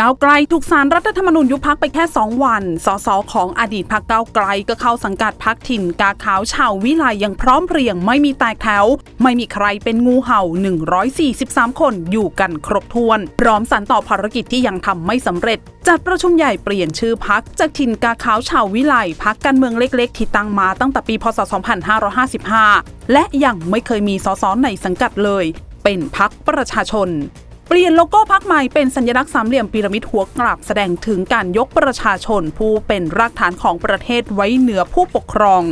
ก้าวไกลถูกสารรัฐธรรมนูญยุบพักไปแค่ 2 วัน สสของอดีตพักก้าวไกลก็เข้าสังกัดพักถิ่นกาขาวชาววิไลยังพร้อมเพรียงไม่มีแตกแถว ไม่มีใครเป็นงูเห่า 143 คนอยู่กันครบถ้วน พร้อมสานต่อภารกิจที่ยังทำไม่สำเร็จ จัดประชุมใหญ่เปลี่ยนชื่อพักจากถิ่นกาขาวชาววิไลพักการเมืองเล็ก ๆ ที่ตั้งมาตั้งแต่ปีพศ 2555 และยังไม่เคยมีสสในสังกัดเลย เป็นพักประชาชน เปลี่ยนโลโก้พักใหม่เป็นสัญลักษณ์สามเหลี่ยมพีระมิดหัวกลับแสดงถึงการยกประชาชนผู้เป็นรากฐานของประเทศไว้เหนือผู้ปกครอง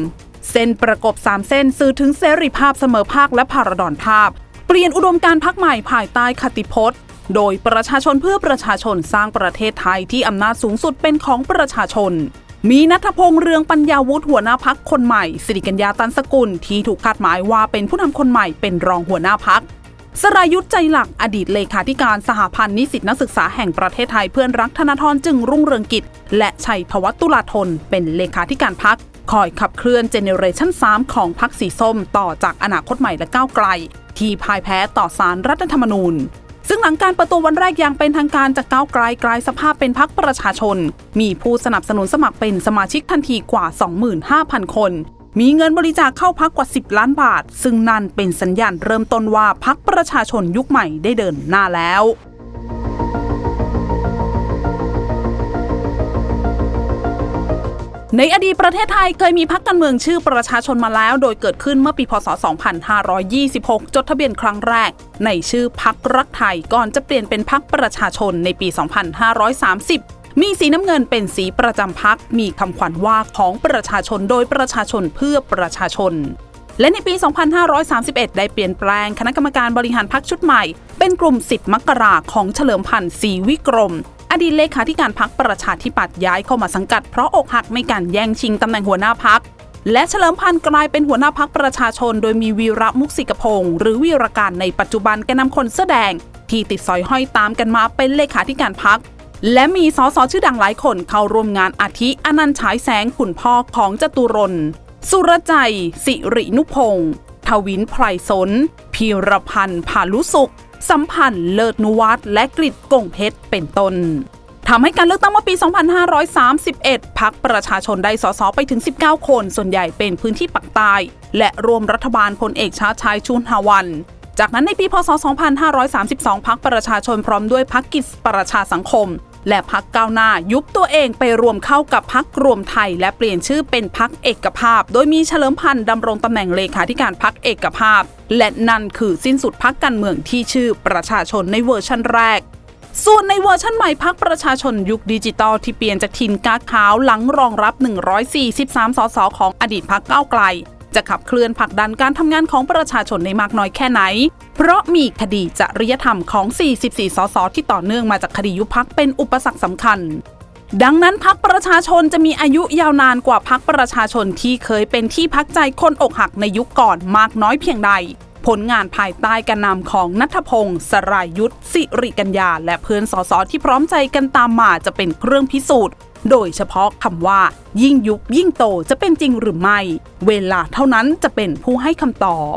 เส้นประกบ 3 เส้นสื่อถึงเสรีภาพเสมอภาคและพารดอนภาพ เปลี่ยนอุดมการพักใหม่ภายใต้คติพจน์ โดยประชาชนเพื่อประชาชนสร้างประเทศไทยที่อำนาจสูงสุดเป็นของประชาชนมีนัทพงษ์เรืองปัญญาวุฒิหัวหน้าพักคนใหม่สิริกัญญาตันสกุลที่ถูกคาดหมายว่าเป็นผู้นำคนใหม่เป็นรองหัวหน้าพัก สรายุทธใจหลักอดีตเลขาธิการสหพันธ์นิสิตนักศึกษาแห่งประเทศไทยเพื่อนรักธนาธรจึงรุ่งเรืองกิจ และชัยธวัฒตุลาธนเป็นเลขาธิการพักคอยขับเคลื่อนเจเนเรชัน3 ของพักสีส้มต่อจากอนาคตใหม่และก้าวไกล ที่พ่ายแพ้ต่อสารรัฐธรรมนูญ ซึ่งหลังการเปิดตัววันแรกอย่างเป็นทางการจากก้าวไกลกลายสภาพเป็นพักประชาชน มีผู้สนับสนุนสมัครเป็นสมาชิกทันทีกว่า 25,000 คน มีเงินบริจาคเข้าพักกว่า 10 ล้านบาท ซึ่งนั่นเป็นสัญญาณเริ่มต้นว่าพักประชาชนยุคใหม่ได้เดินหน้าแล้วในอดีตประเทศไทยเคยมีพักการเมืองชื่อประชาชนมาแล้ว โดยเกิดขึ้นเมื่อปีพศ 2526 จดทะเบียนครั้งแรก ในชื่อพักรักไทยก่อนจะเปลี่ยนเป็นพักประชาชนในปี 2530 มีสีน้ำเงินเป็นสีประจำพัก มีคำขวัญว่าของประชาชนโดยประชาชนเพื่อประชาชน และในปี 2531 ได้เปลี่ยนแปลงคณะกรรมการบริหารพักชุดใหม่ เป็นกลุ่ม10มกราของเฉลิมพันธ์ศรีวิกรม อดีตเลขาธิการพักประชาธิปัตย์ย้ายเข้ามาสังกัดเพราะอกหักในการแย่งชิงตำแหน่งหัวหน้าพักและเฉลิมพันธ์กลายเป็นหัวหน้าพักประชาชน โดยมีวีระมุกสิกพงศ์หรือวีรการในปัจจุบันแกนนำคนเสื้อแดง ที่ติดสอยห้อยตามกันมาเป็นเลขาธิการพัก และมีสสชื่อดังหลายคนเข้าร่วมงานอาทิอนันต์ฉายแสงขุนพ่อของจตุรน สุรใจ สิรินุพงศ์ทวินไพรสน พีรพันธ์ผาลุสุข สัมพันธ์เลิศนุวัฒน์และกฤษกงเพชรเป็นต้นทำให้การเลือกตั้งเมื่อปี 2531 พักประชาชนได้สสไปถึง 19 คน ส่วนใหญ่เป็นพื้นที่ปักใต้ และรวมรัฐบาลพลเอกชาติชายชุนฮาวัน จากนั้นในปี พศ 2532 พักประชาชนพร้อมด้วยพักกิจประชาสังคม และพักก้าวหน้ายุบตัวเองไปรวมเข้ากับพักรวมไทย และเปลี่ยนชื่อเป็นพักเอกภาพ โดยมีเฉลิมพันธ์ดำรงตำแหน่งเลขาธิการพักเอกภาพ และนั่นคือสิ้นสุดพักการเมืองที่ชื่อประชาชนในเวอร์ชั่นแรกส่วนในเวอร์ชันใหม่พักประชาชนยุคดิจิตอลที่เปลี่ยนจากถิ่นกาขาวหลังรองรับ 143 สสของอดีตพักเก้าไกล จะขับเคลื่อนผลักดันการทำงานของประชาชนในมากน้อยแค่ไหน เพราะมีคดีจริยธรรมของ 44 สส ที่ต่อเนื่องมาจากคดียุบพักเป็นอุปสรรคสำคัญดังนั้นพักประชาชนจะมีอายุยาวนานกว่าพักประชาชนที่เคยเป็นที่พักใจคนอกหักในยุคก่อนมากน้อยเพียงใด ผลงานภายใต้การนำของนัทพงศ์สรายุทธสิริกัญญา และเพื่อนสสที่พร้อมใจกันตามมาจะเป็นเครื่องพิสูจน์ โดยเฉพาะคำว่า ยิ่งยุบยิ่งโตจะเป็นจริงหรือไม่ เวลาเท่านั้นจะเป็นผู้ให้คำตอบ